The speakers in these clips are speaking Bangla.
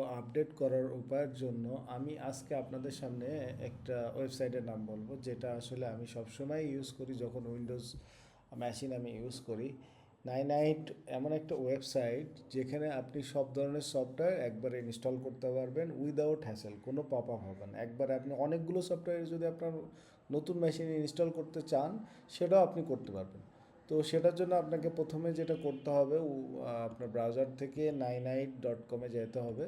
ও আপডেট করার উপায়ের জন্য আমি আজকে আপনাদের সামনে একটা ওয়েবসাইটের নাম বলব, যেটা আসলে আমি সবসময় ইউজ করি, যখন উইন্ডোজ মেশিন আমি ইউজ করি। নাইন নাইট এমন একটা ওয়েবসাইট যেখানে আপনি সব ধরনের সফটওয়্যার একবারে ইনস্টল করতে পারবেন উইদাউট হ্যাসেল কোনো পপ আপ হবে না। একবারে আপনি অনেকগুলো সফটওয়্যার যদি আপনার নতুন মেশিনে ইনস্টল করতে চান, সেটাও আপনি করতে পারবেন। তো সেটার জন্য আপনাকে প্রথমে যেটা করতে হবে আপনার ব্রাউজার থেকে নাইন আইট ডট কমে যেতে হবে।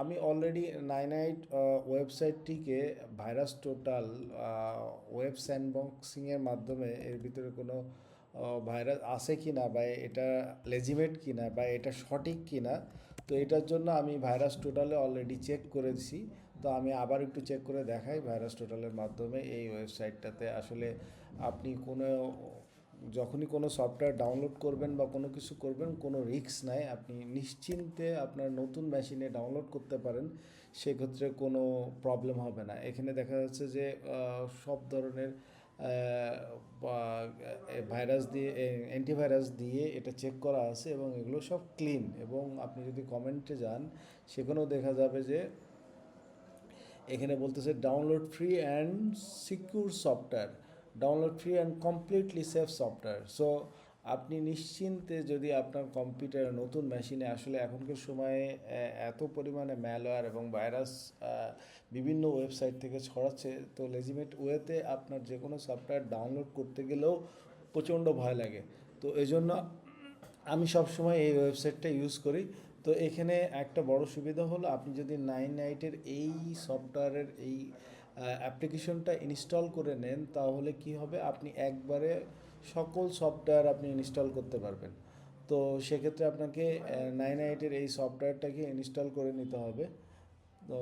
আমি অলরেডি নাইন আইট ওয়েবসাইটটিকে ভাইরাস টোটাল ওয়েব স্যান্ডবক্সিংয়ের মাধ্যমে এর ভিতরে কোনো ভাইরাস আছে কি না বা এটা লেজিমেট কি না বা এটা সঠিক কি না তো এটার জন্য আমি ভাইরাস টোটালে অলরেডি চেক করেছি। তো আমি আবার একটু চেক করে দেখাই ভাইরাস টোটালের মাধ্যমে এই ওয়েবসাইটটাতে আসলে আপনি কোনো যখনই কোনো সফটওয়্যার ডাউনলোড করবেন বা কোনো কিছু করবেন, কোনো রিস্ক নাই। আপনি নিশ্চিন্তে আপনার নতুন মেশিনে ডাউনলোড করতে পারেন, সেক্ষেত্রে কোনো প্রবলেম হবে না। এখানে দেখা যাচ্ছে যে সব ধরনের ভাইরাস দিয়ে অ্যান্টিভাইরাস দিয়ে এটা চেক করা আছে এবং এগুলো সব ক্লিন এবং আপনি যদি কমেন্টে যান, সেখানেও দেখা যাবে যে, এখানে বলতেছে download free and secure software download free and completely safe software so আপনি নিশ্চিন্তে যদি আপনার কম্পিউটার নতুন মেশিনে আসলে এখনকার সময়ে এত পরিমাণে ম্যালওয়্যার এবং ভাইরাস বিভিন্ন ওয়েবসাইট থেকে ছড়াচ্ছে, তো লেজিমেট ওয়েতে আপনার যে কোনো সফটওয়্যার ডাউনলোড করতে গেলেও প্রচণ্ড ভয় লাগে। তো এই জন্য আমি সবসময় এই ওয়েবসাইটটা ইউজ করি। তো এখানে একটা বড় সুবিধা হলো, আপনি যদি নাইন নাইটের এই সফটওয়্যারের এই অ্যাপ্লিকেশনটা ইনস্টল করে নেন, তাহলে কি হবে? আপনি একবারে সকল সফটওয়্যার আপনি ইনস্টল করতে পারবেন। তো সেক্ষেত্রে আপনাকে নাইন নাইটের এই সফটওয়্যারটাকে ইনস্টল করে নিতে হবে। তো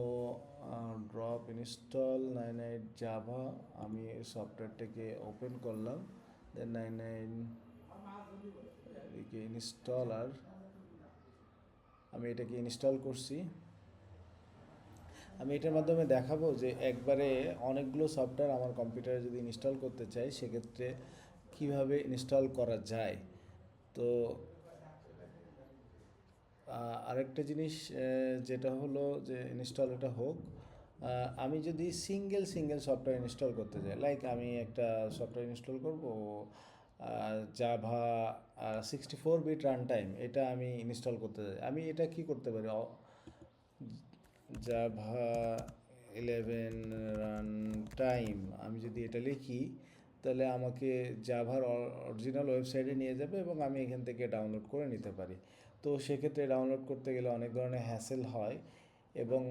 drop install nine night Java আমি এই সফটওয়্যারটাকে ওপেন করলাম। দেন নাইন নাইন এদিকে ইনস্টলার আমি এটাকে ইনস্টল করছি। আমি এটার মাধ্যমে দেখাবো যে একবারে অনেকগুলো সফটওয়্যার আমার কম্পিউটারে যদি ইনস্টল করতে চাই, সেক্ষেত্রে কীভাবে ইনস্টল করা যায়? তো আরেকটা জিনিস যেটা হলো যে ইনস্টল এটা হোক আমি যদি সিঙ্গেল সিঙ্গেল সফটওয়্যার ইনস্টল করতে যাই লাইক আমি একটা সফটওয়্যার ইনস্টল করব Java sixty four bit run time এটা আমি ইনস্টল করতে যাই। আমি এটা কি করতে পারি? জাভা ইলেভেন রান টাইম আমি যদি এটা লিখি, তাহলে আমাকে জাভার অরিজিনাল ওয়েবসাইটে নিয়ে যাবে এবং আমি এখান থেকে ডাউনলোড করে নিতে পারি। তো সেক্ষেত্রে ডাউনলোড করতে গেলে অনেক ধরনের হ্যাসেল হয় এবং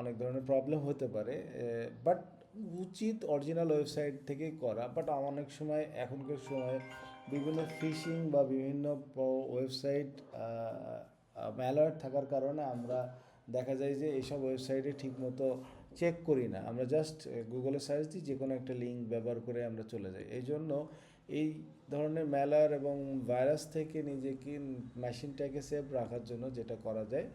অনেক ধরনের প্রবলেম হতে পারে। বাট উচিত অরিজিনাল ওয়েবসাইট থেকেই করা। বাট অনেক সময় এখনকার সময় বিভিন্ন ফিশিং বা বিভিন্ন ওয়েবসাইট ম্যালওয়্যার থাকার কারণে আমরা দেখা যায় যে এইসব ওয়েবসাইটে ঠিকমতো চেক করি না। আমরা জাস্ট গুগলে সার্চ দিই, যে কোনো একটা লিঙ্ক ব্যবহার করে আমরা চলে যাই। এই জন্য এই ধরনের মেলার এবং ভাইরাস থেকে নিজেকে মেশিনটাকে সেভ রাখার জন্য যেটা করা যায়,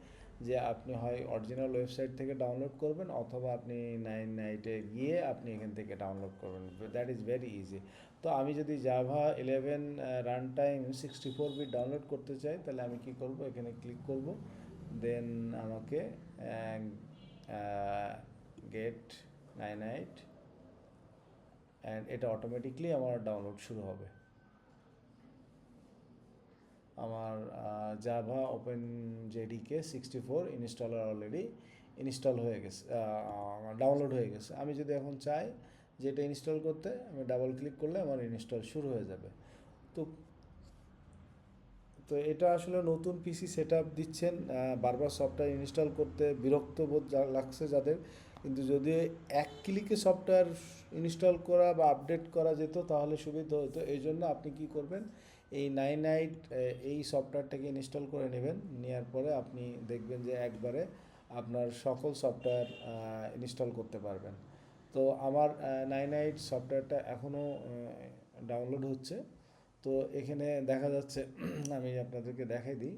যে আপনি হয় অরিজিনাল ওয়েবসাইট থেকে ডাউনলোড করবেন, অথবা আপনি নাইন নাইটে গিয়ে আপনি এখান থেকে ডাউনলোড করবেন। দ্যাট ইজ ভেরি ইজি তো আমি যদি Java eleven run time sixty four bit download করতে চাই, তাহলে আমি কি করব? এখানে ক্লিক করব। দেন আমাকে গেট নাইন এইট, অ্যান্ড এটা অটোমেটিকলি আমার ডাউনলোড শুরু হবে। আমার Java open JDK sixty four installer already install হয়ে গেছে ডাউনলোড হয়ে গেছে। আমি যদি এখন চাই যে এটা ইনস্টল করতে, আমি ডাবল ক্লিক করলে আমার ইনস্টল শুরু হয়ে যাবে। তো তো এটা আসলে নতুন পিসি সেট দিচ্ছেন বারবার সফটওয়্যার ইনস্টল করতে বিরক্ত বোধ লাগছে যাদের। কিন্তু যদি এক ক্লিকে সফটওয়্যার ইনস্টল করা বা আপডেট করা যেত তাহলে সুবিধা হতো। এই জন্য আপনি কি করবেন, এই নাইন নাইট এই সফটওয়্যারটাকে ইনস্টল করে নেবেন। নেওয়ার পরে আপনি দেখবেন যে একবারে আপনার সকল সফটওয়্যার ইনস্টল করতে পারবেন। তো আমার নাইন নাইট সফটওয়্যারটা এখনও ডাউনলোড হচ্ছে। তো এখানে দেখা যাচ্ছে, আমি আপনাদেরকে দেখাই দিই।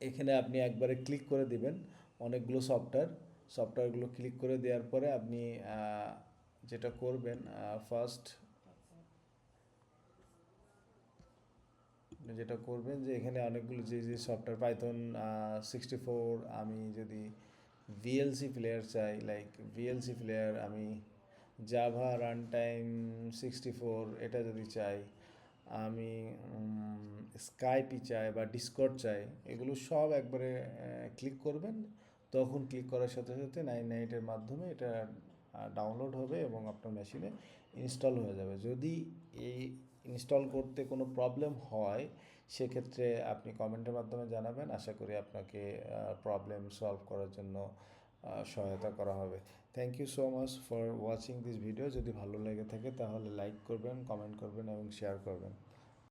এখানে আপনি একবারে ক্লিক করে দিবেন অনেকগুলো সফটওয়্যার সফটওয়্যারগুলো ক্লিক করে দেওয়ার পরে আপনি যেটা করবেন ফার্স্ট যেটা করবেন যে এখানে অনেকগুলো যে যে সফটওয়্যার পাইথন সিক্সটি ফোর আমি যদি ভিএলসি প্লেয়ার চাই লাইক ভিএলসি প্লেয়ার আমি Java run time sixty four এটা যদি চাই, আমি স্কাইপি চাই বা ডিসকর্ড চাই, এগুলো সব একবারে ক্লিক করবেন। তখন ক্লিক করার সাথে সাথে নাইন নাইটের মাধ্যমে এটা ডাউনলোড হবে এবং আপনার মেশিনে ইনস্টল হয়ে যাবে। যদি এই ইনস্টল করতে কোনো প্রবলেম হয়, সেক্ষেত্রে আপনি কমেন্টের মাধ্যমে জানাবেন। আশা করি আপনাকে প্রবলেম সলভ করার জন্য সহায়তা করা হবে। Thank you so much for watching this video যদি ভালো লেগে থাকে তাহলে লাইক করবেন কমেন্ট করবেন এবং শেয়ার করবেন।